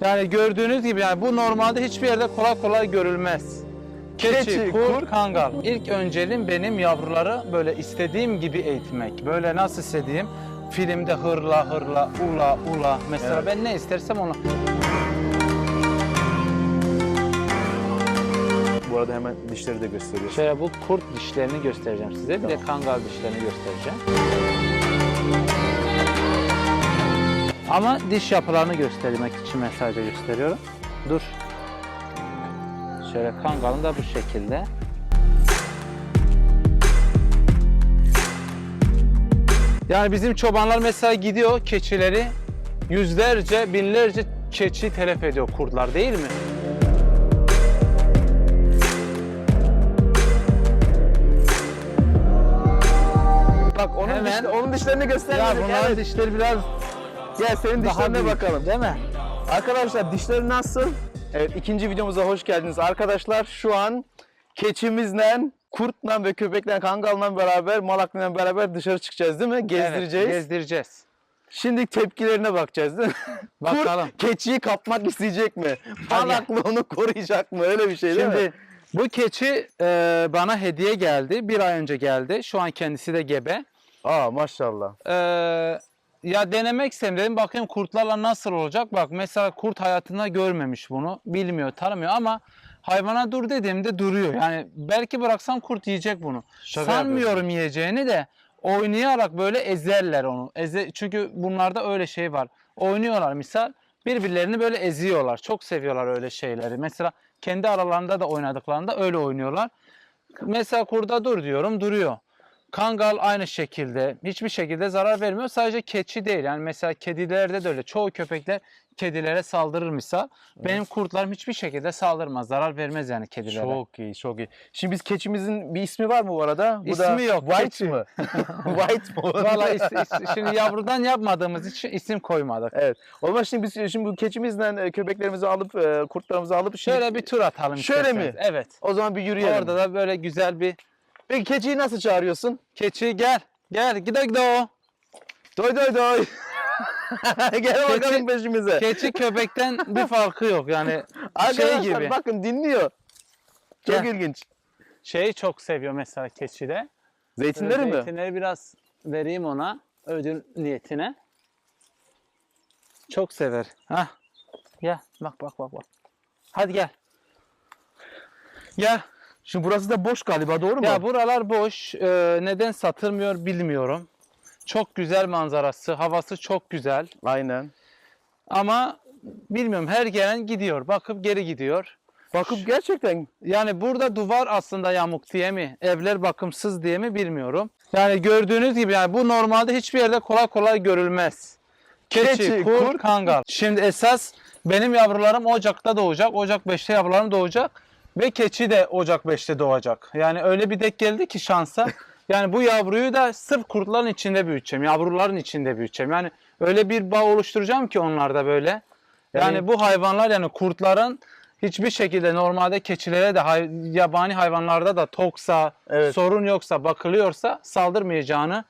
Yani gördüğünüz gibi yani bu normalde hiçbir yerde kolay kolay görülmez. Keçi, Keçi, kurt, kurt. kangal. İlk önceliğim benim yavruları böyle istediğim gibi eğitmek. Böyle nasıl istediğim filmde hırla hırla ula ula mesela Evet. ben ne istersem onu. Bu arada hemen dişleri de gösteriyor. Şöyle bu kurt dişlerini göstereceğim size. Bir de kangal dişlerini göstereceğim. Ama diş yapılarını göstermek için sadece gösteriyorum. Dur. Şöyle kangalın da bu şekilde. Yani bizim çobanlar mesela gidiyor keçileri yüzlerce, binlerce keçi telef ediyor kurtlar değil mi? Bak onun, Hemen- dişle- onun dişlerini Ya göstermedik. bunların evet. dişleri biraz Gel senin daha dişlerine büyük. bakalım. Değil mi? Arkadaşlar dişleri nasıl? Evet ikinci videomuza hoş geldiniz. Arkadaşlar şu an keçimizle, kurtla ve köpekle, kangalla beraber, malakla beraber dışarı çıkacağız değil mi? Gezdireceğiz. Evet, gezdireceğiz. Şimdi tepkilerine bakacağız değil mi? Bakalım. Kurt keçiyi kapmak isteyecek mi? Hadi Malaklı onu koruyacak mı? Öyle bir şey değil mi? Şimdi bu keçi e, bana hediye geldi. Bir ay önce geldi. Şu an kendisi de gebe. Aa maşallah. E, ya denemek istedim dedim bakayım kurtlarla nasıl olacak. Bak mesela kurt hayatında görmemiş bunu. Bilmiyor, tanımıyor ama hayvana dur dediğimde duruyor. Yani belki bıraksam kurt yiyecek bunu. Şaka Sanmıyorum yiyeceğini de oynayarak böyle ezerler onu. Eze, çünkü bunlarda öyle şey var. Oynuyorlar misal birbirlerini böyle eziyorlar. Çok seviyorlar öyle şeyleri. Mesela kendi aralarında da oynadıklarında öyle oynuyorlar. Mesela kurda dur diyorum duruyor. Kangal aynı şekilde hiçbir şekilde zarar vermiyor. Sadece keçi değil. Yani mesela kedilerde de öyle. Çoğu köpekler kedilere saldırır misal. Benim kurtlarım hiçbir şekilde saldırmaz. Zarar vermez yani kedilere. Çok iyi, çok iyi. Şimdi biz keçimizin bir ismi var mı bu arada? Bu İsmi yok, White keçi. mı? White mı? Valla is- is- şimdi yavrudan yapmadığımız için isim koymadık. Evet. O zaman şimdi biz şimdi bu keçimizle e, köpeklerimizi alıp e, kurtlarımızı alıp şimdi Şöyle bir tur atalım Şöyle isterseniz. mi? Evet. o zaman bir yürüyelim. Orada da böyle güzel bir Peki keçiyi nasıl çağırıyorsun? keçi gel. Gel gide gide o. Doy doy doy. Gel bakalım Keçi- peşimize. Keçi köpekten bir farkı yok yani Arkadaşlar şey gibi. bakın dinliyor. Çok Gel. ilginç. Şeyi çok seviyor mesela keçide. Zeytinleri mi? Zeytinleri biraz vereyim ona ödül niyetine. Çok sever. Hah. Gel bak bak bak bak. Hadi gel. Gel. Şimdi burası da boş galiba doğru mu? Ya buralar boş. Ee, neden satılmıyor bilmiyorum. Çok güzel manzarası, havası çok güzel. Aynen. Ama bilmiyorum her gelen gidiyor. Bakıp geri gidiyor. Bakıp gerçekten Yani burada duvar aslında yamuk diye mi, evler bakımsız diye mi bilmiyorum. Yani gördüğünüz gibi yani bu normalde hiçbir yerde kolay kolay görülmez. Keçi, Keçi, kurt, kurt. kangal. Şimdi esas benim yavrularım Ocak'ta doğacak. Ocak 5'te yavrularım doğacak. Ve keçi de Ocak 5'te doğacak. Yani öyle bir denk geldi ki şansa. Yani bu yavruyu da sırf kurtların içinde büyüteceğim. Yavruların içinde büyüteceğim. Yani öyle bir bağ oluşturacağım ki onlarda böyle. Yani, Yani- bu hayvanlar yani kurtların hiçbir şekilde normalde keçilere de hay- yabani hayvanlarda da toksa, Evet. sorun yoksa, bakılıyorsa saldırmayacağını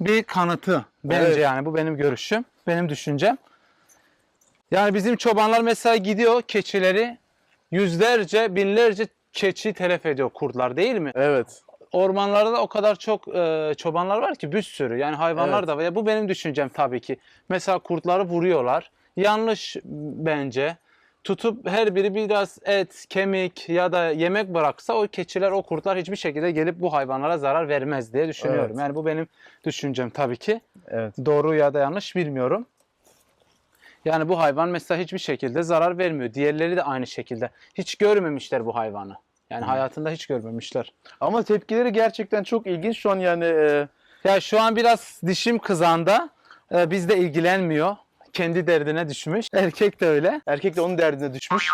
bir kanıtı bence Evet. yani bu benim görüşüm, benim düşüncem. Yani bizim çobanlar mesela gidiyor keçileri yüzlerce, binlerce keçi telef ediyor kurtlar değil mi? evet. Ormanlarda da o kadar çok e, çobanlar var ki bir sürü. Yani hayvanlar Evet. da var. Ya bu benim düşüncem tabii ki. Mesela kurtları vuruyorlar. Yanlış bence. Tutup her biri biraz et, kemik ya da yemek bıraksa o keçiler, o kurtlar hiçbir şekilde gelip bu hayvanlara zarar vermez diye düşünüyorum. Evet. Yani bu benim düşüncem tabii ki. Evet. Doğru ya da yanlış bilmiyorum. Yani bu hayvan mesela hiçbir şekilde zarar vermiyor. Diğerleri de aynı şekilde. Hiç görmemişler bu hayvanı. Yani hayatında hiç görmemişler. Ama tepkileri gerçekten çok ilginç. Şu an yani e, Ya şu an biraz dişim kızanda. Ee, bizle ilgilenmiyor. Kendi derdine düşmüş. Erkek de öyle. erkek de onun derdine düşmüş.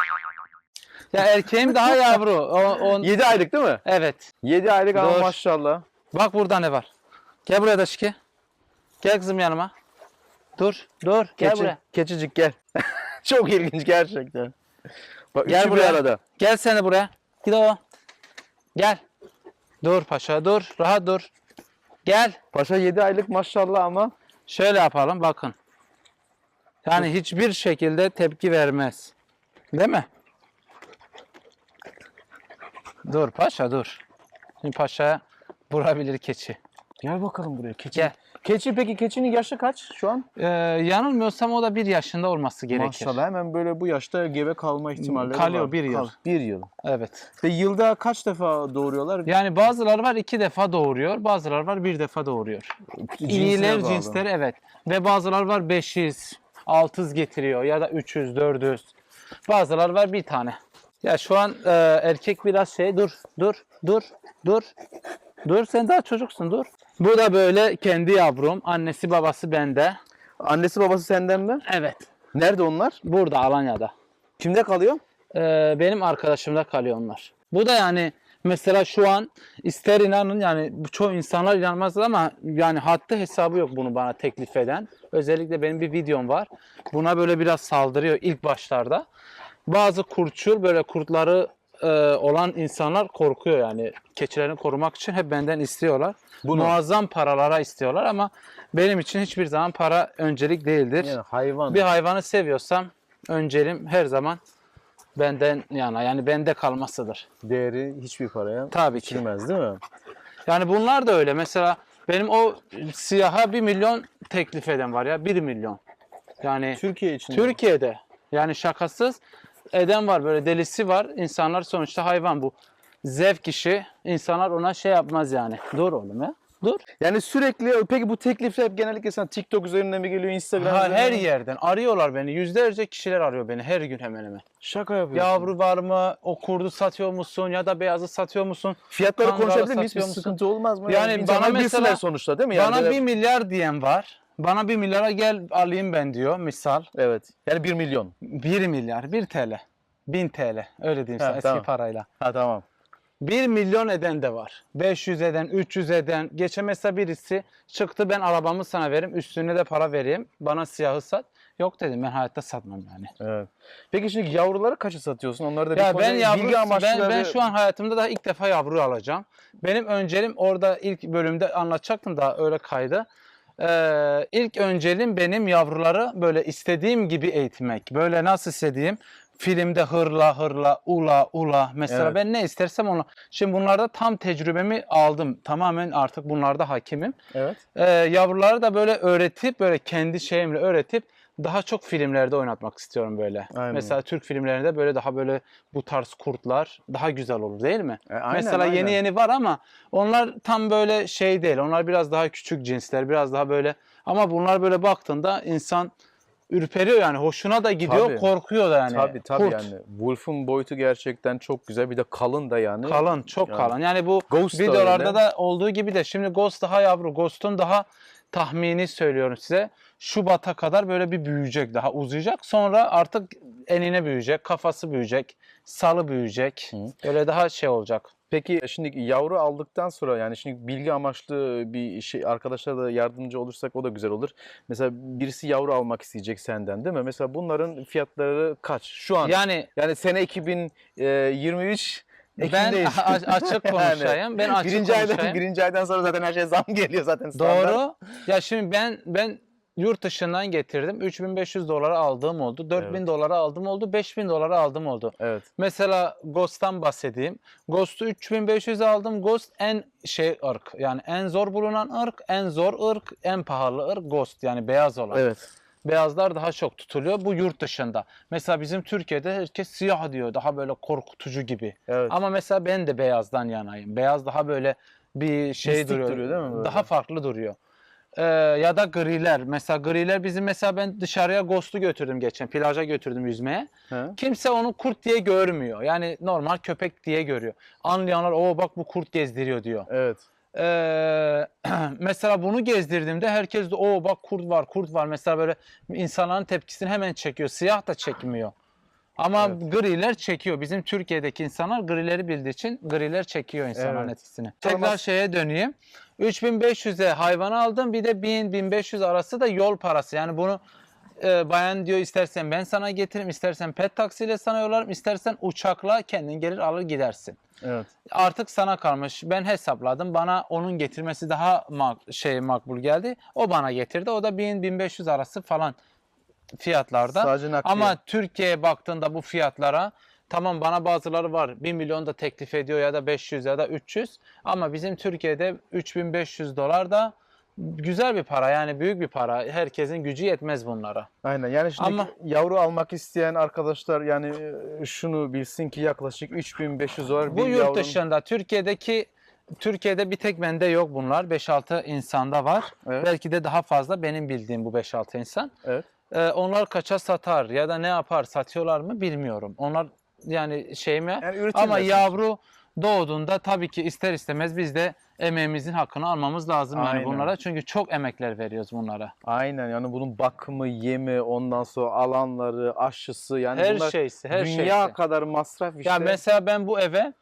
Ya erkeğim daha yavru. O, on... 7 aylık değil mi? Evet. 7 aylık ama maşallah. Bak burada ne var. Gel buraya da şike. Gel kızım yanıma. Dur. Dur. Gel Keçi- buraya. Keçicik gel. çok ilginç gerçekten. Bak Gel üçü bir buraya. arada. Gel sen de buraya. Git o. Gel. Dur paşa dur. Rahat dur. Gel. Paşa 7 aylık maşallah ama Şöyle yapalım bakın. Yani hiçbir şekilde tepki vermez. Değil mi? Dur paşa dur. Şimdi paşaya vurabilir keçi. Gel bakalım buraya keçi. Gel. Keçi peki keçinin yaşı kaç şu an? Ee, yanılmıyorsam o da bir yaşında olması gerekir. Maşallah hemen böyle bu yaşta gebe kalma ihtimalleri Kalıyor, var. bir yıl. Kal- bir yıl. Evet. Ve yılda kaç defa doğuruyorlar? Yani bazıları var iki defa doğuruyor, bazıları var bir defa doğuruyor. İyiler bağlı. cinsleri evet. Ve bazıları var 500, 600 getiriyor ya da 300, 400. Bazıları var bir tane. Ya şu an e, erkek biraz şey dur, dur, dur, dur. Dur sen daha çocuksun dur. Bu da böyle kendi yavrum. Annesi babası bende. Annesi babası senden mi? Evet. Nerede onlar? Burada Alanya'da. Kimde kalıyor? Ee, benim arkadaşımda kalıyor onlar. Bu da yani mesela şu an ister inanın yani çoğu insanlar inanmaz ama yani hattı hesabı yok bunu bana teklif eden. Özellikle benim bir videom var. Buna böyle biraz saldırıyor ilk başlarda. Bazı kurtçul böyle kurtları e, olan insanlar korkuyor yani keçilerini korumak için hep benden istiyorlar. Bunu. Muazzam paralara istiyorlar ama benim için hiçbir zaman para öncelik değildir. Yani hayvan. Bir hayvanı seviyorsam önceliğim her zaman benden yana yani bende kalmasıdır. Değeri hiçbir paraya Tabii ki. değil mi? Yani bunlar da öyle. Mesela benim o siyaha 1 milyon teklif eden var ya 1 milyon. Yani Türkiye için. Türkiye'de yani şakasız eden var böyle delisi var. İnsanlar sonuçta hayvan bu. Zevk işi. İnsanlar ona şey yapmaz yani. Dur oğlum ya. Dur. Yani sürekli peki bu teklifler hep genellikle sana TikTok üzerinden mi geliyor, Instagram Ha, üzerinden her mi? yerden arıyorlar beni. Yüzlerce kişiler arıyor beni her gün hemen hemen. Şaka yapıyorsun. Yavru var mı? O kurdu satıyor musun? Ya da beyazı satıyor musun? Fiyatları konuşabilir miyiz? Bir satıyor musun? sıkıntı olmaz mı? Yani İnsanlar bana mesela- sonuçta değil mi? Yani Bana bir milyar diyen var. Bana bir milyara gel alayım ben diyor misal. Evet. Yani 1 milyon. 1 milyar, 1 TL. 1000 TL. Öyle diyeyim Ha, sana eski tamam. parayla. Ha tamam. 1 milyon eden de var. 500 eden, 300 eden. Geçen mesela birisi çıktı ben arabamı sana vereyim. Üstüne de para vereyim. Bana siyahı sat. Yok dedim ben hayatta satmam yani. Evet. Peki şimdi yavruları kaça satıyorsun? Onları da bir Ya konuda ben yavru bilgi amaçlı ben, şu an hayatımda da ilk defa yavru alacağım. Benim önceliğim orada ilk bölümde anlatacaktım da öyle kaydı. Ee, ilk önceliğim benim yavruları böyle istediğim gibi eğitmek. Böyle nasıl istediğim filmde hırla hırla ula ula mesela Evet. ben ne istersem onu. Şimdi bunlarda tam tecrübemi aldım. Tamamen artık bunlarda hakimim. Evet. Ee, yavruları da böyle öğretip böyle kendi şeyimle öğretip daha çok filmlerde oynatmak istiyorum böyle. Aynen. Mesela Türk filmlerinde böyle daha böyle bu tarz kurtlar daha güzel olur değil mi? E, aynen, Mesela yeni aynen. yeni var ama onlar tam böyle şey değil. Onlar biraz daha küçük cinsler, biraz daha böyle ama bunlar böyle baktığında insan ürperiyor yani hoşuna da gidiyor, Tabii. korkuyor da yani. Tabii tabii Kurt. yani. Wolf'un boyutu gerçekten çok güzel. Bir de kalın da yani. Kalın, çok Yani kalın. Yani bu Ghost da videolarda öyle. da olduğu gibi de şimdi Ghost daha yavru. Ghost'un daha tahmini söylüyorum size. Şubat'a kadar böyle bir büyüyecek, daha uzayacak. Sonra artık enine büyüyecek, kafası büyüyecek, salı büyüyecek. Hı. Öyle daha şey olacak. Peki şimdi yavru aldıktan sonra yani şimdi bilgi amaçlı bir şey arkadaşlara da yardımcı olursak o da güzel olur. Mesela birisi yavru almak isteyecek senden değil mi? Mesela bunların fiyatları kaç? Şu an yani, Yani sene 2023 ben Ekim'deyiz. a- açık konuşayım. Ben açık birinci aydan, konuşayım. birinci aydan sonra zaten her şey zam geliyor zaten standart. Doğru. Ya şimdi ben ben yurt dışından getirdim. 3500 dolara aldığım oldu. 4000 Evet. dolara aldım oldu. 5000 dolara aldım oldu. Evet. Mesela Ghost'tan bahsedeyim. Ghost'u 3500 aldım. Ghost en şey ırk. Yani en zor bulunan ırk, en zor ırk, en pahalı ırk Ghost. Yani beyaz olan. Evet. Beyazlar daha çok tutuluyor. Bu yurt dışında. Mesela bizim Türkiye'de herkes siyah diyor. Daha böyle korkutucu gibi. Evet. Ama mesela ben de beyazdan yanayım. Beyaz daha böyle bir şey Mistik duruyor. duruyor değil mi böyle? Daha farklı duruyor. Ee, ya da griler. Mesela griler bizim mesela ben dışarıya Ghost'u götürdüm geçen. Plaja götürdüm yüzmeye. He? Kimse onu kurt diye görmüyor. Yani normal köpek diye görüyor. Anlayanlar o bak bu kurt gezdiriyor diyor. Evet. Ee, mesela bunu gezdirdiğimde herkes de o bak kurt var kurt var. Mesela böyle insanların tepkisini hemen çekiyor. Siyah da çekmiyor. Ama griler çekiyor. Bizim Türkiye'deki insanlar grileri bildiği için griler çekiyor insanların Evet. etkisini. Tekrar şeye döneyim. 3500'e hayvan aldım. Bir de 1000-1500 arası da yol parası. Yani bunu e, bayan diyor istersen ben sana getiririm, istersen pet taksiyle sana yollarım, istersen uçakla kendin gelir alır gidersin. Evet. Artık sana kalmış. Ben hesapladım. Bana onun getirmesi daha mak- şey makbul geldi. O bana getirdi. O da 1000-1500 arası falan fiyatlarda. Sadece nakliye. Ama Türkiye'ye baktığında bu fiyatlara tamam bana bazıları var 1 milyon da teklif ediyor ya da 500 ya da 300 ama bizim Türkiye'de 3500 dolar da güzel bir para yani büyük bir para. Herkesin gücü yetmez bunlara. Aynen yani şimdi Ama- yavru almak isteyen arkadaşlar yani e, şunu bilsin ki yaklaşık 3500 dolar Bu bir yurt yavrun- dışında Türkiye'deki Türkiye'de bir tek bende yok bunlar. 5-6 insanda var. Evet. Belki de daha fazla benim bildiğim bu 5-6 insan. Evet. Ee, onlar kaça satar ya da ne yapar satıyorlar mı bilmiyorum. Onlar yani şey mi? Yani Ama yavru doğduğunda tabii ki ister istemez biz de emeğimizin hakkını almamız lazım yani Aynen. bunlara. Çünkü çok emekler veriyoruz bunlara. Aynen yani bunun bakımı, yemi, ondan sonra alanları, aşısı yani her bunlar şeysi, her dünya şeysi. kadar masraf işte. Ya mesela ben bu eve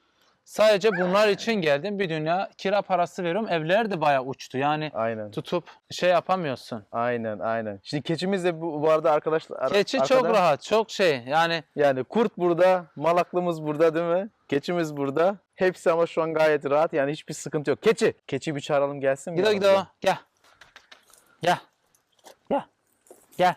sadece bunlar için geldim. Bir dünya kira parası veriyorum. Evler de bayağı uçtu. Yani Aynen. tutup şey yapamıyorsun. Aynen aynen. Şimdi keçimiz de bu, bu arada arkadaşlar Keçi arkada- çok rahat, çok şey. Yani Yani kurt burada, malaklımız burada değil mi? Keçimiz burada. Hepsi ama şu an gayet rahat. Yani hiçbir sıkıntı yok. Keçi. Keçi bir çağıralım gelsin mi? gide gide yanımıza? gel. Gel. Gel. Gel.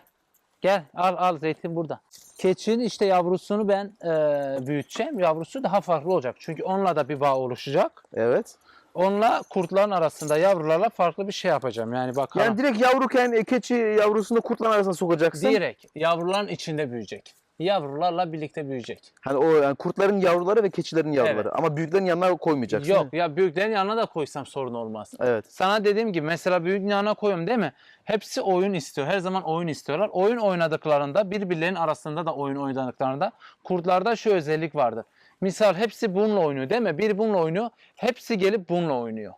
Gel. Al al zeytin burada. Keçinin işte yavrusunu ben e, büyüteceğim. Yavrusu daha farklı olacak. Çünkü onunla da bir bağ oluşacak. Evet. Onunla kurtların arasında yavrularla farklı bir şey yapacağım. Yani bakalım. Yani direkt yavruken e, keçi yavrusunu kurtların arasına sokacaksın. Direkt yavruların içinde büyüyecek. Yavrularla birlikte büyüyecek. Hani o yani kurtların yavruları ve keçilerin yavruları. Evet. Ama büyüklerin yanına koymayacaksın. Yok ya büyüklerin yanına da koysam sorun olmaz. Evet. Sana dediğim gibi mesela büyük yanına koyuyorum değil mi? Hepsi oyun istiyor. Her zaman oyun istiyorlar. Oyun oynadıklarında birbirlerinin arasında da oyun oynadıklarında kurtlarda şu özellik vardır. Misal hepsi bununla oynuyor değil mi? Bir bununla oynuyor. Hepsi gelip bununla oynuyor.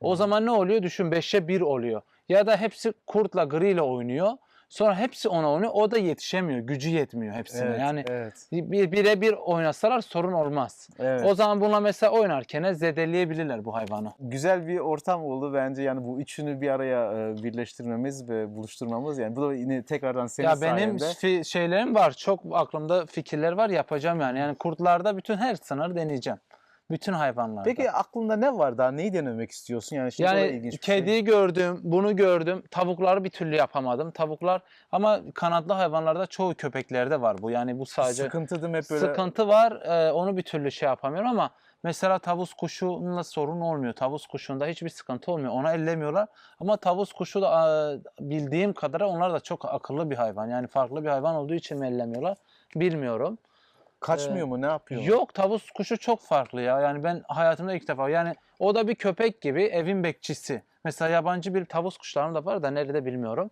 O zaman ne oluyor? Düşün 5'e 1 oluyor. Ya da hepsi kurtla griyle oynuyor. Sonra hepsi ona oynuyor. O da yetişemiyor. Gücü yetmiyor hepsine. Evet, yani evet. bir bire bir oynasalar sorun olmaz. Evet. O zaman bununla mesela oynarken zedeleyebilirler bu hayvanı. güzel bir ortam oldu bence yani bu üçünü bir araya e, birleştirmemiz ve buluşturmamız yani bu da yine tekrardan senin ya benim fi- şeylerim var. Çok aklımda fikirler var. Yapacağım yani. Yani kurtlarda bütün her sınır deneyeceğim. Bütün hayvanlarda. Peki aklında ne var daha neyi denemek istiyorsun yani şimdi yani ilginç şey. kediyi gördüm, bunu gördüm. Tavukları bir türlü yapamadım. Tavuklar ama kanatlı hayvanlarda çoğu köpeklerde var bu. Yani bu sadece sıkıntı değil hep böyle sıkıntı var. Ee, onu bir türlü şey yapamıyorum ama mesela tavus kuşunla sorun olmuyor. Tavus kuşunda hiçbir sıkıntı olmuyor. Ona ellemiyorlar. Ama tavus kuşu da e, bildiğim kadarıyla onlar da çok akıllı bir hayvan. Yani farklı bir hayvan olduğu için mi ellemiyorlar bilmiyorum. Kaçmıyor mu ne yapıyor? Yok tavus kuşu çok farklı ya. Yani ben hayatımda ilk defa yani o da bir köpek gibi evin bekçisi. Mesela yabancı bir tavus kuşlarım da var da nerede bilmiyorum.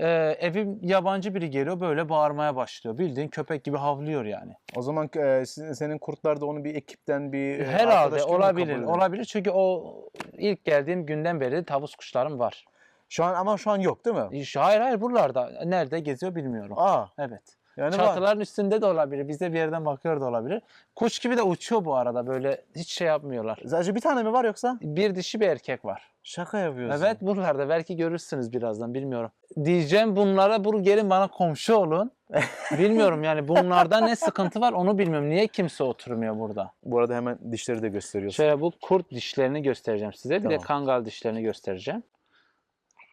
Ee, evim yabancı biri geliyor böyle bağırmaya başlıyor. Bildiğin köpek gibi havlıyor yani. O zaman e, sizin- senin kurtlar da onu bir ekipten bir e, Herhalde arkadaş gibi mi kabul olabilir. ediyor? Olabilir çünkü o ilk geldiğim günden beri tavus kuşlarım var. Şu an ama şu an yok değil mi? Hayır hayır buralarda. Nerede geziyor bilmiyorum. Aa Evet. Yani var. Çatıların üstünde de olabilir. Bize bir yerden bakıyor da olabilir. Kuş gibi de uçuyor bu arada böyle hiç şey yapmıyorlar. Sadece bir tane mi var yoksa? Bir dişi bir erkek var. Şaka yapıyorsun. Evet buralarda belki görürsünüz birazdan bilmiyorum. Diyeceğim bunlara bur gelin bana komşu olun. bilmiyorum yani bunlarda ne sıkıntı var onu bilmiyorum. Niye kimse oturmuyor burada? Bu arada hemen dişleri de gösteriyorsun. Şöyle bu kurt dişlerini göstereceğim size. Bir de Tamam. kangal dişlerini göstereceğim.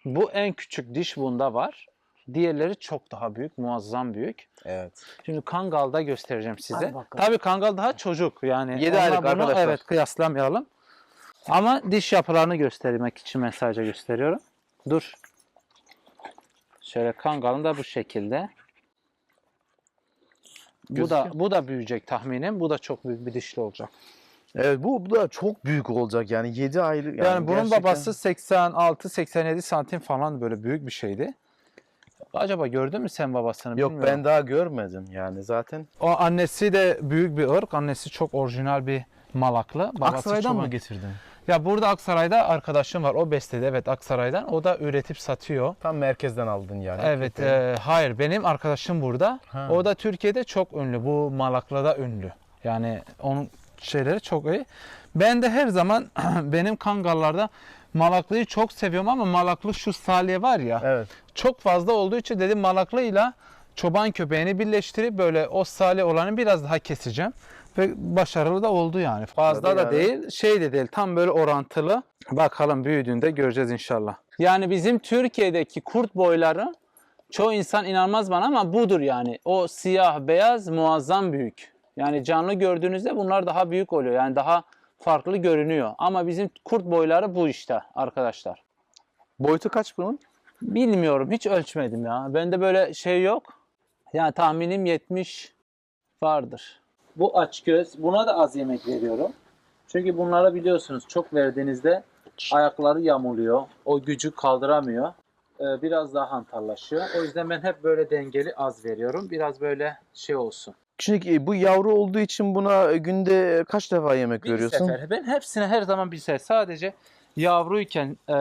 Bu en küçük diş bunda var. Diğerleri çok daha büyük, muazzam büyük. Evet. Şimdi kangalda göstereceğim size. Tabii kangal daha çocuk yani. Yedi onunla aylık bunu, arkadaşlar. Evet kıyaslamayalım. Ama diş yapılarını göstermek için ben sadece gösteriyorum. Dur. Şöyle kangalın da bu şekilde. Bu da bu da büyüyecek tahminim. Bu da çok büyük bir dişli olacak. Evet bu, bu da çok büyük olacak yani 7 aylık. Yani, bunun gerçekten- babası 86-87 santim falan böyle büyük bir şeydi. Acaba gördün mü sen babasını Yok bilmiyorum. ben daha görmedim yani zaten. O annesi de büyük bir ırk. Annesi çok orijinal bir malaklı. Babası Aksaray'dan mı getirdin? Ya burada Aksaray'da arkadaşım var. O besledi evet Aksaray'dan. O da üretip satıyor. Tam merkezden aldın yani. Evet, e, hayır benim arkadaşım burada. Ha. O da Türkiye'de çok ünlü. Bu Malaklı'da ünlü. Yani onun şeyleri çok iyi. Ben de her zaman benim kangallarda Malaklı'yı çok seviyorum ama Malaklı şu salya var ya. Evet. Çok fazla olduğu için dedim Malaklı'yla çoban köpeğini birleştirip böyle o salya olanı biraz daha keseceğim. Ve başarılı da oldu yani. Fazla Tabii da yani. değil, şey de değil. Tam böyle orantılı. Bakalım büyüdüğünde göreceğiz inşallah. Yani bizim Türkiye'deki kurt boyları çoğu insan inanmaz bana ama budur yani. O siyah beyaz muazzam büyük. Yani canlı gördüğünüzde bunlar daha büyük oluyor. Yani daha farklı görünüyor. Ama bizim kurt boyları bu işte arkadaşlar. Boyutu kaç bunun? Bilmiyorum hiç ölçmedim ya. Bende böyle şey yok. Yani tahminim 70 vardır. Bu aç göz. Buna da az yemek veriyorum. Çünkü bunlara biliyorsunuz çok verdiğinizde ayakları yamuluyor. O gücü kaldıramıyor. Ee, biraz daha hantallaşıyor. O yüzden ben hep böyle dengeli az veriyorum. Biraz böyle şey olsun. Şimdi e, bu yavru olduğu için buna e, günde kaç defa yemek Bir veriyorsun? sefer. Ben hepsine her zaman bir sefer. Sadece yavruyken e,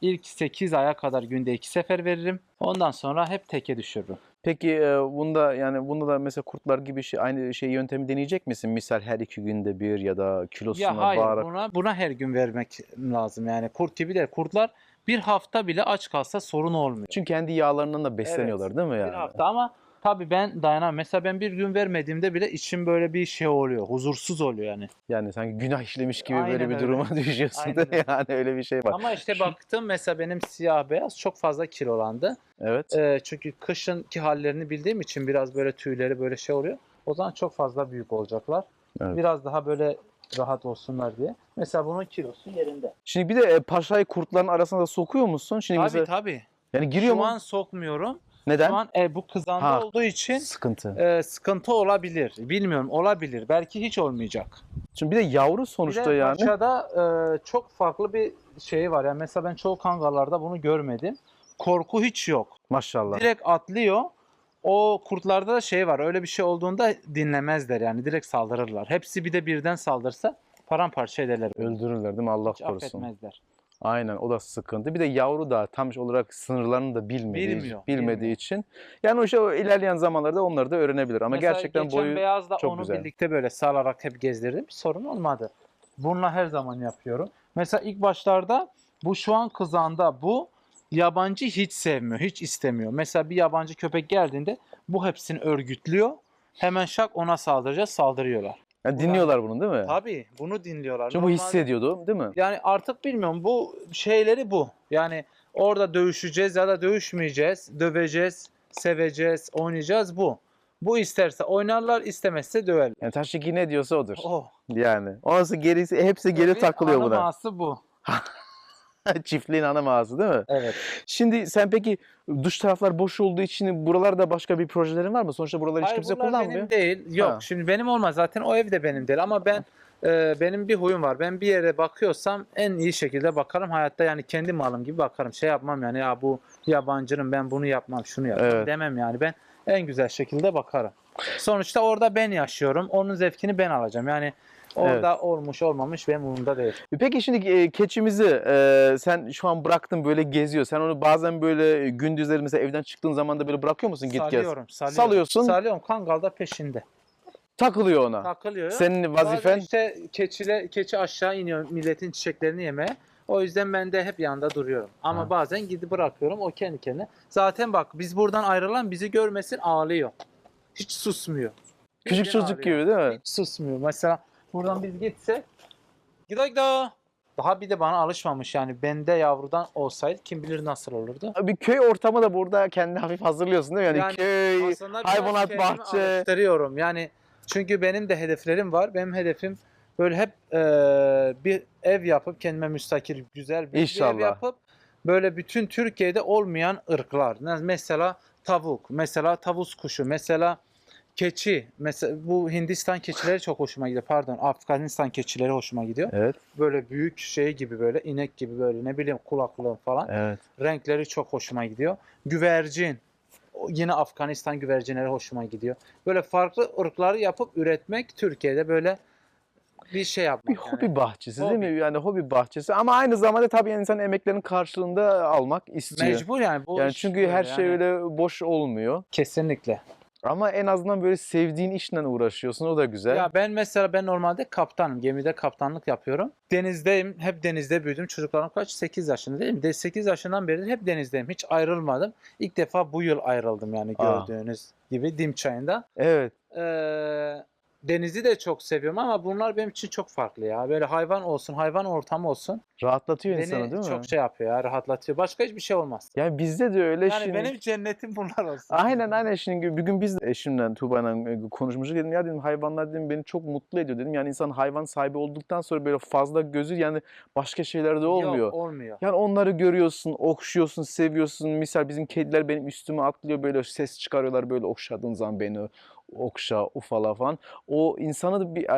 ilk 8 aya kadar günde 2 sefer veririm. Ondan sonra hep teke düşürürüm. Peki e, bunda yani bunda da mesela kurtlar gibi şey aynı şey yöntemi deneyecek misin? Misal her iki günde bir ya da kilosuna Ya hayır bağırarak. buna buna her gün vermek lazım yani kurt gibi değil. Kurtlar bir hafta bile aç kalsa sorun olmuyor. Çünkü kendi yağlarından da besleniyorlar değil mi yani? Bir hafta ama tabii ben dayanamam. Mesela ben bir gün vermediğimde bile içim böyle bir şey oluyor. Huzursuz oluyor yani. Yani sanki günah işlemiş gibi Aynen böyle bir öyle. duruma düşüyorsun Aynen mi? öyle. Yani öyle bir şey var. Ama işte baktım mesela benim siyah beyaz çok fazla kilolandı. Evet. Ee, çünkü kışınki hallerini bildiğim için biraz böyle tüyleri böyle şey oluyor. O zaman çok fazla büyük olacaklar. Evet. Biraz daha böyle rahat olsunlar diye. Mesela bunun kilosu yerinde. Şimdi bir de e, paşayı kurtların arasına da sokuyor musun? Şimdi Tabii mesela tabii. yani giriyor Şu mu? an sokmuyorum. Neden? Şu an e, bu kızanda Ha. olduğu için Sıkıntı. e, sıkıntı olabilir. Bilmiyorum olabilir. Belki hiç olmayacak. Şimdi bir de yavru Bir sonuçta de yani. paçada e, çok farklı bir şey var. Yani mesela ben çoğu kangallarda bunu görmedim. Korku hiç yok. Maşallah. Direkt atlıyor. O kurtlarda da şey var. Öyle bir şey olduğunda dinlemezler yani. Direkt saldırırlar. Hepsi bir de birden saldırsa paramparça ederler. Öldürürler değil mi? Allah Hiç korusun. affetmezler. Aynen o da sıkıntı. Bir de yavru da tam olarak sınırlarını da bilmediği, Bilmiyor, bilmediği bilmiyor. için. Yani o işte o ilerleyen zamanlarda onları da öğrenebilir. Ama Mesela gerçekten boyu beyazla çok onu güzel. birlikte böyle salarak hep gezdirdim. Sorun olmadı. Bununla her zaman yapıyorum. Mesela ilk başlarda bu şu an kızanda bu yabancı hiç sevmiyor, hiç istemiyor. Mesela bir yabancı köpek geldiğinde bu hepsini örgütlüyor. Hemen şak ona saldıracağız, saldırıyorlar. Yani dinliyorlar bunu değil mi? Tabii bunu dinliyorlar. Çünkü bu Normalde- hissediyordu değil mi? Yani artık bilmiyorum bu şeyleri bu. Yani orada dövüşeceğiz ya da dövüşmeyeceğiz, döveceğiz, seveceğiz, oynayacağız bu. Bu isterse oynarlar, istemezse döverler. Yani Taşiki ne diyorsa odur. Oh. Yani. Sonra gerisi hepsi geri takılıyor buna. mağası bu. Çiftliğin ana mağazı değil mi? Evet. Şimdi sen peki dış taraflar boş olduğu için buralarda başka bir projelerin var mı? Sonuçta buraları hiç Hayır kimse bunlar kullanmıyor. benim değil. Yok Ha. şimdi benim olmaz zaten o ev de benim değil ama ben e, benim bir huyum var. Ben bir yere bakıyorsam en iyi şekilde bakarım. Hayatta yani kendi malım gibi bakarım. Şey yapmam yani ya bu yabancının ben bunu yapmam şunu yapmam Evet. demem yani. Ben en güzel şekilde bakarım. Sonuçta orada ben yaşıyorum. Onun zevkini ben alacağım. Yani orada olmuş olmamış benim umurumda değil. Peki şimdi e, keçimizi e, sen şu an bıraktın böyle geziyor. Sen onu bazen böyle gündüzleri mesela evden çıktığın zaman da böyle bırakıyor musun git gez? Salıyorum, salıyorum. Salıyorsun. Salıyorum. Kangal da peşinde. Takılıyor ona. Takılıyor. Senin Bazen vazifen işte keçile, keçi aşağı iniyor milletin çiçeklerini yemeye. O yüzden ben de hep yanında duruyorum. Ama Ha. bazen gidip bırakıyorum o kendi kendine. Zaten bak biz buradan ayrılan bizi görmesin ağlıyor. Hiç susmuyor. küçük Bildiğin çocuk ağlıyor. gibi değil mi? Hiç susmuyor. Mesela buradan biz gitsek gida gida. Daha bir de bana alışmamış yani bende yavrudan olsaydı kim bilir nasıl olurdu. Bir köy ortamı da burada kendini hafif hazırlıyorsun değil mi? Yani, Yani köy, Aslında biraz hayvanat kendimi bahçe. alıştırıyorum. Yani çünkü benim de hedeflerim var. Benim hedefim böyle hep eee, bir ev yapıp kendime müstakil güzel bir, bir ev İnşallah. yapıp böyle bütün Türkiye'de olmayan ırklar. Ne- Mesela tavuk, mesela tavus kuşu, mesela keçi. Mesela bu Hindistan keçileri çok hoşuma gidiyor. Pardon, Afganistan keçileri hoşuma gidiyor. Evet, Böyle büyük şey gibi böyle inek gibi böyle ne bileyim kulaklı falan. evet. Renkleri çok hoşuma gidiyor. Güvercin. Yine Afganistan güvercinleri hoşuma gidiyor. Böyle farklı ırkları yapıp üretmek Türkiye'de böyle bir şey yapmak. Bir yani. hobi bahçesi Hobi. değil mi? Yani hobi bahçesi ama aynı zamanda tabii insan emeklerinin karşılığında almak istiyor. Mecbur yani. Bu Yani çünkü her şey yani. öyle boş olmuyor. Kesinlikle. Ama en azından böyle sevdiğin işle uğraşıyorsun. O da güzel. Ya ben mesela ben normalde kaptanım. Gemide kaptanlık yapıyorum. Denizdeyim. Hep denizde büyüdüm. Çocuklarım kaç? 8 yaşında değil mi? De 8 yaşından beri hep denizdeyim. Hiç ayrılmadım. İlk defa bu yıl ayrıldım yani Aa. gördüğünüz gibi Dim çayında. Evet. Ee, denizi de çok seviyorum ama bunlar benim için çok farklı ya. Böyle hayvan olsun, hayvan ortamı olsun. Rahatlatıyor Beni insanı değil mi? çok şey yapıyor ya, rahatlatıyor. Başka hiçbir şey olmaz. Yani bizde de öyle Yani şimdi. benim cennetim bunlar olsun. Aynen aynen şimdi bir gün biz de eşimle Tuğba'yla e, konuşmuştuk dedim ya dedim hayvanlar dedim beni çok mutlu ediyor dedim. Yani insan hayvan sahibi olduktan sonra böyle fazla gözü yani başka şeylerde olmuyor. Yok, olmuyor. Yani onları görüyorsun, okşuyorsun, seviyorsun. Misal bizim kediler benim üstüme atlıyor böyle ses çıkarıyorlar böyle okşadığın zaman beni okşa, ufala falan. O insanı bir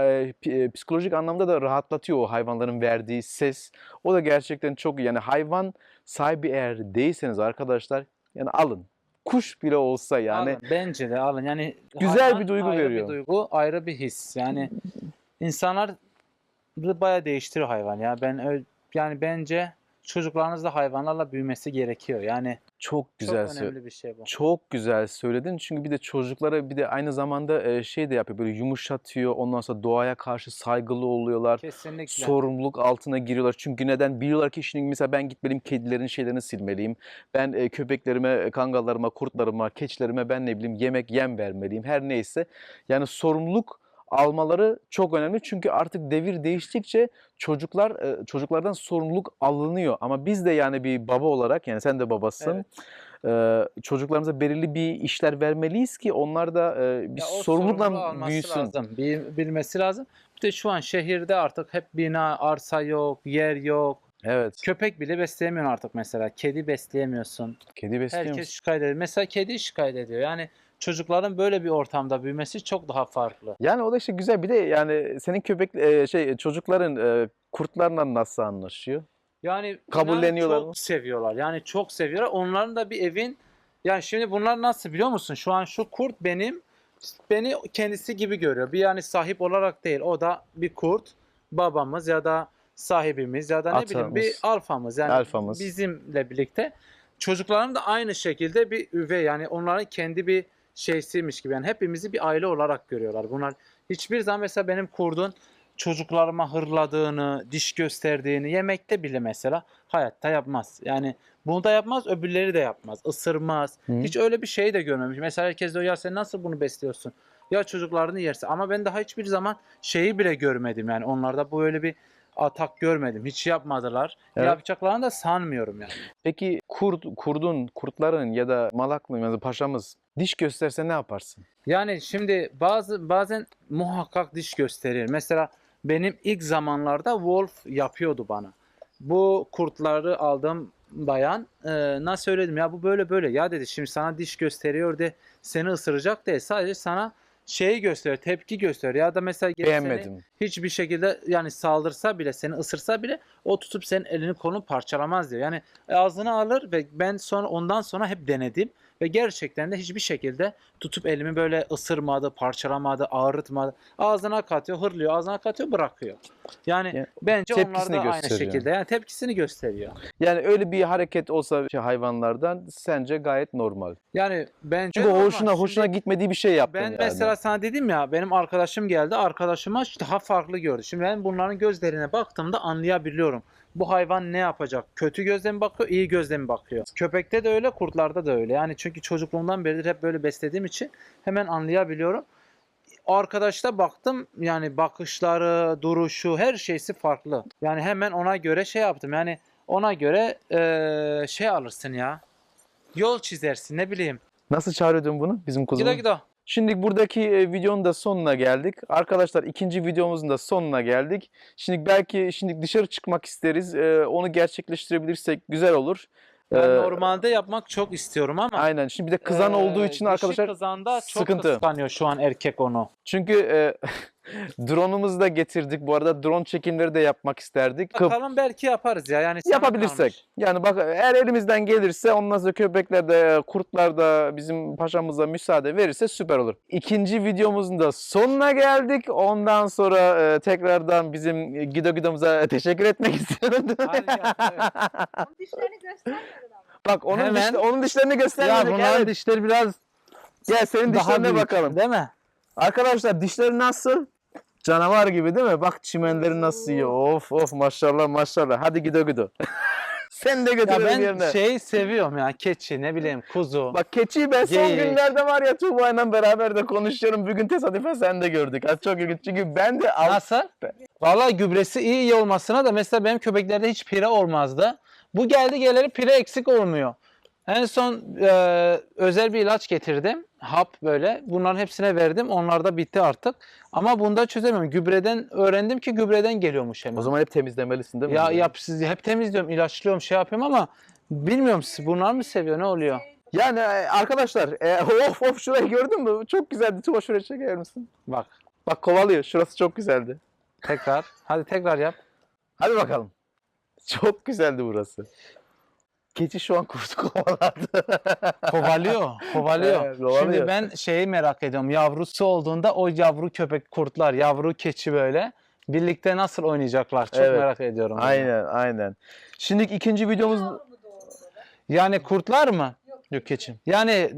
e, psikolojik anlamda da rahatlatıyor o hayvanların verdiği ses. O da gerçekten çok. Yani hayvan sahibi eğer değilseniz arkadaşlar yani alın. Kuş bile olsa yani Alın, bence de alın. Yani Güzel hayvan bir duygu ayrı veriyor. bir duygu, ayrı bir his. Yani insanlar bayağı değiştiriyor hayvan ya. Ben yani bence çocuklarınız da hayvanlarla büyümesi gerekiyor. Yani çok güzel çok önemli bir şey bu. Çok güzel söyledin çünkü bir de çocuklara bir de aynı zamanda e, şey de yapıyor böyle yumuşatıyor ondan sonra doğaya karşı saygılı oluyorlar. Kesinlikle. sorumluluk altına giriyorlar. Çünkü neden? Biliyorlar ki şimdi mesela ben gitmeliyim kedilerin şeylerini silmeliyim. Ben e, köpeklerime, e, kangallarıma, kurtlarıma, keçilerime ben ne bileyim yemek, yem vermeliyim. Her neyse. Yani sorumluluk almaları çok önemli. Çünkü artık devir değiştikçe çocuklar e, çocuklardan sorumluluk alınıyor. Ama biz de yani bir baba olarak yani sen de babasın. Evet. e, çocuklarımıza belirli bir işler vermeliyiz ki onlar da e, bir sorumlulukla büyüsün. Lazım, bil- bilmesi lazım. Bir de şu an şehirde artık hep bina, arsa yok, yer yok. Evet. Köpek bile besleyemiyorsun artık mesela. Kedi besleyemiyorsun. Kedi besliyor Herkes şikayet ediyor. Mesela kedi şikayet ediyor. Yani çocukların böyle bir ortamda büyümesi çok daha farklı. Yani o da işte güzel. Bir de yani senin köpek e, şey çocukların e, kurtlarla nasıl anlaşıyor? Yani Kabulleniyorlar inanın mı? çok seviyorlar. Yani çok seviyorlar. Onların da bir evin yani şimdi bunlar nasıl biliyor musun? Şu an şu kurt benim beni kendisi gibi görüyor. Bir yani sahip olarak değil. O da bir kurt. Babamız ya da sahibimiz ya da ne bileyim bir Atamız. alfamız. Yani Alfamız. bizimle birlikte. Çocuklarım da aynı şekilde bir üvey yani onların kendi bir şeysiymiş gibi. Yani hepimizi bir aile olarak görüyorlar. Bunlar hiçbir zaman mesela benim kurdun çocuklarıma hırladığını, diş gösterdiğini yemekte bile mesela hayatta yapmaz. Yani bunu da yapmaz, öbürleri de yapmaz. Isırmaz. Hı. Hiç öyle bir şey de görmemiş. Mesela herkes diyor ya sen nasıl bunu besliyorsun? Ya çocuklarını yerse. Ama ben daha hiçbir zaman şeyi bile görmedim. Yani onlarda böyle bir atak görmedim. Hiç yapmadılar. Evet. Yapacaklarını da sanmıyorum yani. Peki kurt, kurdun, kurtların ya da malaklının ya da paşamız diş gösterse ne yaparsın? Yani şimdi bazı bazen muhakkak diş gösterir. Mesela benim ilk zamanlarda Wolf yapıyordu bana. Bu kurtları aldım bayan e, nasıl söyledim ya bu böyle böyle ya dedi şimdi sana diş gösteriyor de seni ısıracak değil sadece sana şeyi gösteriyor tepki gösteriyor ya da mesela gelip seni Beğenmedim. hiçbir şekilde yani saldırsa bile seni ısırsa bile o tutup senin elini kolunu parçalamaz diyor. Yani ağzına alır ve ben sonra ondan sonra hep denedim ve gerçekten de hiçbir şekilde tutup elimi böyle ısırmadı, parçalamadı, ağrıtmadı. Ağzına katıyor, hırlıyor, ağzına katıyor, bırakıyor. Yani Yani bence onlar da aynı şekilde yani tepkisini gösteriyor. Yani öyle bir hareket olsa şey, hayvanlardan sence gayet normal. Yani bence Çünkü normal. hoşuna hoşuna Şimdi- gitmediği bir şey yaptın Ben yani. mesela sana dedim ya benim arkadaşım geldi arkadaşıma daha farklı gördü. Şimdi ben bunların gözlerine baktığımda anlayabiliyorum. Bu hayvan ne yapacak? Kötü gözle mi bakıyor, iyi gözle mi bakıyor? Köpekte de öyle, kurtlarda da öyle. Yani çünkü çocukluğumdan beridir hep böyle beslediğim için hemen anlayabiliyorum. O arkadaşta baktım yani bakışları, duruşu, her şeysi farklı. Yani hemen ona göre şey yaptım. Yani ona göre eee, şey alırsın ya. Yol çizersin ne bileyim. Nasıl çağırıyordun bunu bizim kuzumu? Gida gida. Şimdi buradaki e, videonun da sonuna geldik. Arkadaşlar ikinci videomuzun da sonuna geldik. Şimdi belki şimdi dışarı çıkmak isteriz. E, onu gerçekleştirebilirsek güzel olur. Ben Ee, normalde yapmak çok istiyorum ama Aynen. Şimdi bir de kızan olduğu için arkadaşlar kızanda çok sıkıntı. kıskanıyor şu an erkek onu. çünkü e, drone'umuzu da getirdik. Bu arada drone çekimleri de yapmak isterdik. Kıp- Bakalım belki yaparız ya. Yani sana Yapabilirsek. kalmış. Yani bak eğer elimizden gelirse ondan sonra köpekler de kurtlar da bizim paşamıza müsaade verirse süper olur. İkinci videomuzun da sonuna geldik. Ondan sonra e, tekrardan bizim Gido Gido'muza teşekkür etmek istiyorum. Hadi yap, evet. Onun dişlerini göstermedin ama. bak onun, Hemen- diş- onun dişlerini ya göstermedik. bunların evet. dişleri biraz Gel senin daha dişlerine büyük, bakalım. Değil mi? Arkadaşlar dişleri nasıl? Canavar gibi değil mi? Bak çimenleri nasıl yiyor. Of of maşallah maşallah. Hadi Gido Gido. Sen de Ya götürelim ben yerine. şey seviyorum ya keçi ne bileyim kuzu. Bak keçiyi ben son Geyik. günlerde var ya Tuğba'yla beraber de konuşuyorum. Bugün tesadüfen sen de gördük. Ha, çok ilginç. Çünkü ben de al- Nasıl? Vallahi gübresi iyi iyi olmasına da mesela benim köpeklerde hiç pire olmazdı. Bu geldi geleli pire eksik olmuyor. En son e, özel bir ilaç getirdim. Hap böyle. Bunların hepsine verdim. Onlar da bitti artık. Ama bunda çözemiyorum. Gübreden öğrendim ki gübreden geliyormuş hemen. O zaman hep temizlemelisin değil mi? ya yap siz hep temizliyorum, ilaçlıyorum, şey yapıyorum ama bilmiyorum siz bunlar mı seviyor ne oluyor? Yani e, arkadaşlar e, of of şurayı gördün mü? Çok güzeldi. Tuğba şuraya çeker misin? Bak Bak kovalıyor. Şurası çok güzeldi. tekrar. Hadi tekrar yap. Hadi bakalım. Çok güzeldi burası. Keçi şu an kurtu kovaladı. Kovalıyor, kovalıyor. Evet, kovalıyor. Şimdi ben şeyi merak ediyorum. Yavrusu olduğunda o yavru köpek kurtlar, yavru keçi böyle birlikte nasıl oynayacaklar? Çok Evet. merak ediyorum. bunu. aynen aynen. Şimdi ikinci videomuz... Yani kurtlar mı? Yok keçim. Yani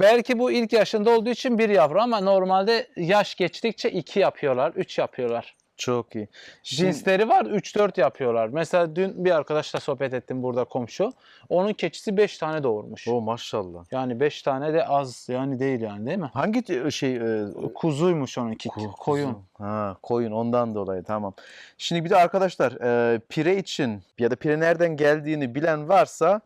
belki bu ilk yaşında olduğu için bir yavru ama normalde yaş geçtikçe iki yapıyorlar, üç yapıyorlar. Çok iyi. Cinsleri var 3-4 yapıyorlar. Mesela dün bir arkadaşla sohbet ettim burada komşu. Onun keçisi 5 tane doğurmuş. O maşallah. Yani 5 tane de az yani değil yani değil mi? Hangi t- şey e, Kuzuymuş onunki. Ku- koyun. Ha, koyun ondan dolayı tamam. Şimdi bir de arkadaşlar e, pire için ya da pire nereden geldiğini bilen varsa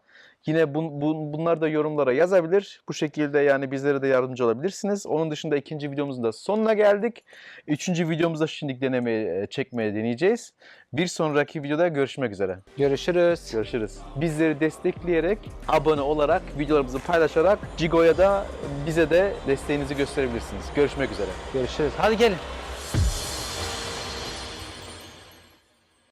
yine bun, bun, bunlar da yorumlara yazabilir. Bu şekilde yani bizlere de yardımcı olabilirsiniz. Onun dışında ikinci videomuzun da sonuna geldik. Üçüncü videomuzda şimdi denemeye, çekmeye deneyeceğiz. Bir sonraki videoda görüşmek üzere. Görüşürüz. Görüşürüz. Bizleri destekleyerek, abone olarak, videolarımızı paylaşarak Cigo'ya da bize de desteğinizi gösterebilirsiniz. Görüşmek üzere. Görüşürüz. Hadi gelin.